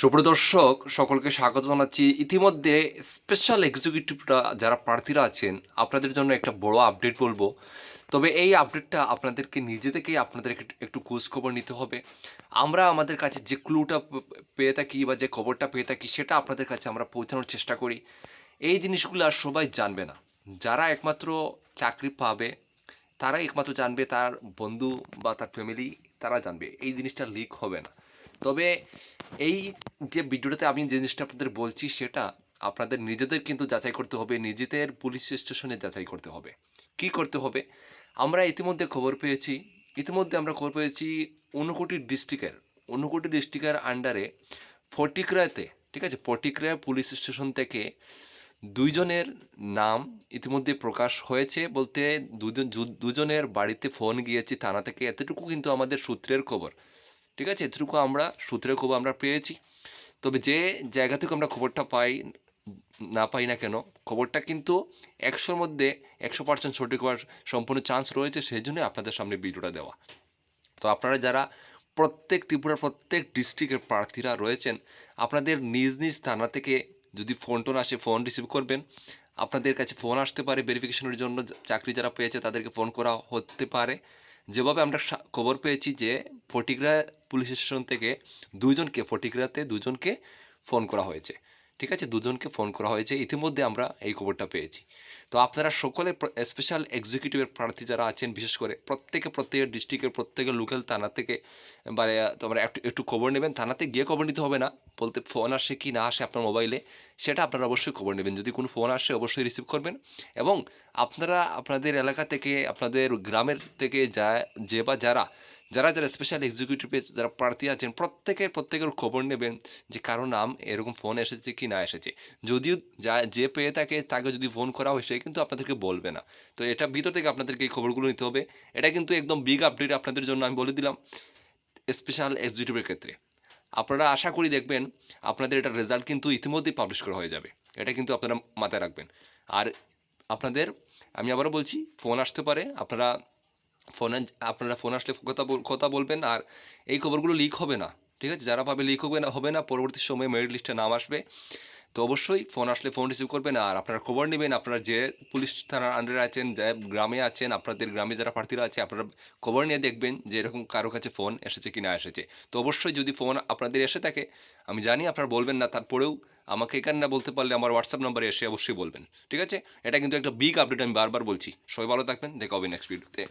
সুপ্রদর্শক সকলকে স্বাগত জানাচ্ছি। ইতিমধ্যে স্পেশাল এক্সিকিউটিভরা যারা প্রার্থীরা আছেন, আপনাদের জন্য একটা বড় আপডেট বলব। তবে এই আপডেটটা আপনাদেরকে নিজে থেকেই আপনাদের একটু একটু খোঁজ খবর নিতে হবে। আমরা আমাদের কাছে যে ক্লুটা পেয়ে থাকি বা যে খবরটা পেয়ে থাকি, সেটা আপনাদের কাছে আমরা পৌঁছানোর চেষ্টা করি। এই জিনিসগুলো আর সবাই জানবে না। যারা একমাত্র চাকরি পাবে তারা একমাত্র জানবে, তার বন্ধু বা তার ফ্যামিলি তারা জানবে। এই জিনিসটা লিক হবে না। তবে এই যে ভিডিওটাতে আমি যে জিনিসটা আপনাদের বলছি সেটা আপনাদের নিজেদের কিন্তু যাচাই করতে হবে, নিজেদের পুলিশ স্টেশনে যাচাই করতে হবে। কি করতে হবে? আমরা ইতিমধ্যে খবর পেয়েছি, ইতিমধ্যে আমরা খবর পেয়েছি ঊনকোটি ডিস্ট্রিক্টের ঊনকোটি ডিস্ট্রিক্টের আন্ডারে ফটিকরাতে ঠিক আছে? ফটিকরা পুলিশ স্টেশন থেকে দুইজনের নাম ইতিমধ্যে প্রকাশ হয়েছে বলতে দুজন, দুজনের বাড়িতে ফোন গিয়েছে, থানা থেকে। এতটুকু কিন্তু আমাদের সূত্রের খবর। ঠিক আছে? এতটুকু আমরা সূত্রের খবর আমরা পেয়েছি। তবে যে জায়গা থেকে আমরা খবরটা পাই, না পাই না কেন, খবরটা কিন্তু একশোর মধ্যে একশো পার্সেন্ট সঠিক হওয়ার সম্পূর্ণ চান্স রয়েছে, সেই জন্যই আপনাদের সামনে ভিডিওটা দেওয়া। তো আপনারা যারা প্রত্যেক ত্রিপুরার প্রত্যেক ডিস্ট্রিক্টের প্রার্থীরা রয়েছেন, আপনাদের নিজ নিজ থানা থেকে যদি ফোন টোন আসে ফোন রিসিভ করবেন। আপনাদের কাছে ফোন আসতে পারে ভেরিফিকেশনের জন্য। চাকরি যারা পেয়েছে তাদেরকে ফোন করা হতে পারে। যেভাবে আমরা খবর পেয়েছি যে ফটিকরা পুলিশ স্টেশন থেকে দুজনকে, ফটিকরাতে দুজনকে ফোন করা হয়েছে। ঠিক আছে? দুজনকে ফোন করা হয়েছে। ইতিমধ্যে আমরা এই খবরটা পেয়েছি। তো আপনারা সকলে স্পেশাল এক্সিকিউটিভের প্রার্থী যারা আছেন, বিশেষ করে প্রত্যেকে, প্রত্যেকের ডিস্ট্রিক্টের প্রত্যেকের লোকাল থানা থেকে বা তোমরা একটু একটু খবর নেবেন। থানাতে গিয়ে খবর নিতে হবে না। বলতে ফোন আসে কি না আসে আপনার মোবাইলে সেটা আপনারা অবশ্যই খবর নেবেন। যদি কোনো ফোন আসে, অবশ্যই রিসিভ করবেন। এবং আপনারা, আপনাদের এলাকা থেকে, আপনাদের গ্রামের থেকে যা, যে বা যারা যারা যারা স্পেশাল এক্সিকিউটিভে যারা প্রার্থী আছেন, প্রত্যেকের প্রত্যেকের খবর নেবেন যে কারও নাম এরকম ফোন এসেছে কি না এসেছে। যদিও যা, যে পেয়ে থাকে, তাকে যদি ফোন করা হয়, সে কিন্তু আপনাদেরকে বলবে না। তো এটা ভিতর থেকে আপনাদেরকে এই খবরগুলো নিতে হবে। এটা কিন্তু একদম বিগ আপডেট আপনাদের জন্য আমি বলে দিলাম স্পেশাল এক্সিকিউটিভের ক্ষেত্রে। আপনারা আশা করি দেখবেন আপনাদের এটা রেজাল্ট কিন্তু ইতিমধ্যেই পাবলিশ করা হয়ে যাবে। এটা কিন্তু আপনারা মাথায় রাখবেন। আর আপনাদের, আমি আবারও বলছি ফোন আসতে পারে, আপনারা ফোনে আপনারা ফোন আসলে কথা কথা বলবেন আর এই খবরগুলো লিক হবে না। ঠিক আছে? যারা পাবে লিক হবে না হবে না, পরবর্তী সময়ে মেরিট লিস্টে নাম আসবে। তো অবশ্যই ফোন আসলে ফোন রিসিভ করবেন। আর আপনারা খবর নেবেন, আপনারা যে পুলিশ থানার আন্ডারে আছেন, যে গ্রামে আছেন, আপনাদের গ্রামে যারা প্রার্থীরা আছে, আপনারা খবর নিয়ে দেখবেন যে এরকম কারও কাছে ফোন এসেছে কি না এসেছে। তো অবশ্যই যদি ফোন আপনাদের এসে থাকে, আমি জানি আপনারা বলবেন না, তারপরেও আমাকে এখানে না বলতে পারলে আমার হোয়াটসঅ্যাপ নাম্বারে এসে অবশ্যই বলবেন। ঠিক আছে? এটা কিন্তু একটা বিগ আপডেট আমি বারবার বলছি। সবাই ভালো থাকবেন, দেখা হবে নেক্সট ভিডিওতে